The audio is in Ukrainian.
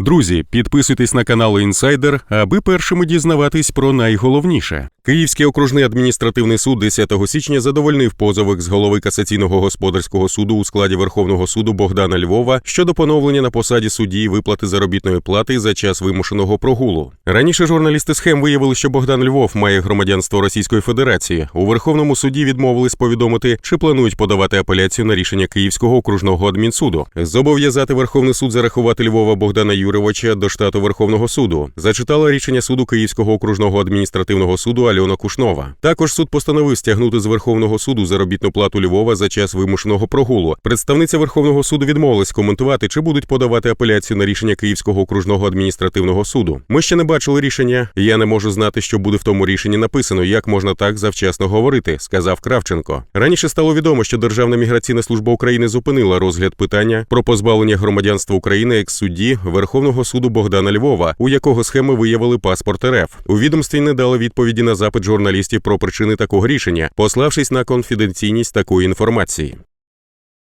Друзі, підписуйтесь на канал Інсайдер, аби першими дізнаватись про найголовніше. Київський окружний адміністративний суд 10 січня задовольнив позов з голови касаційного господарського суду у складі Верховного суду Богдана Львова щодо поновлення на посаді судді виплати заробітної плати за час вимушеного прогулу. Раніше журналісти схем виявили, що Богдан Львов має громадянство Російської Федерації. У Верховному суді відмовились повідомити, чи планують подавати апеляцію на рішення Київського окружного адмінсуду. Зобов'язати Верховний суд зарахувати Львова Богдана Юрійовича до штату Верховного суду. Зачитала рішення суду Київського окружного адміністративного суду Альона Кушнова. Також суд постановив стягнути з Верховного суду заробітну плату Львова за час вимушеного прогулу. Представниця Верховного суду відмовилась коментувати, чи будуть подавати апеляцію на рішення Київського окружного адміністративного суду. Ми ще не бачили рішення. Я не можу знати, що буде в тому рішенні написано, як можна так завчасно говорити, сказав Кравченко. Раніше стало відомо, що Державна міграційна служба України зупинила розгляд питання про позбавлення громадянства України екс-судді Верховного суду Богдана Львова, у якого схеми виявили паспорт РФ. У відомстві не дали відповіді на запит журналістів про причини такого рішення, пославшись на конфіденційність такої інформації.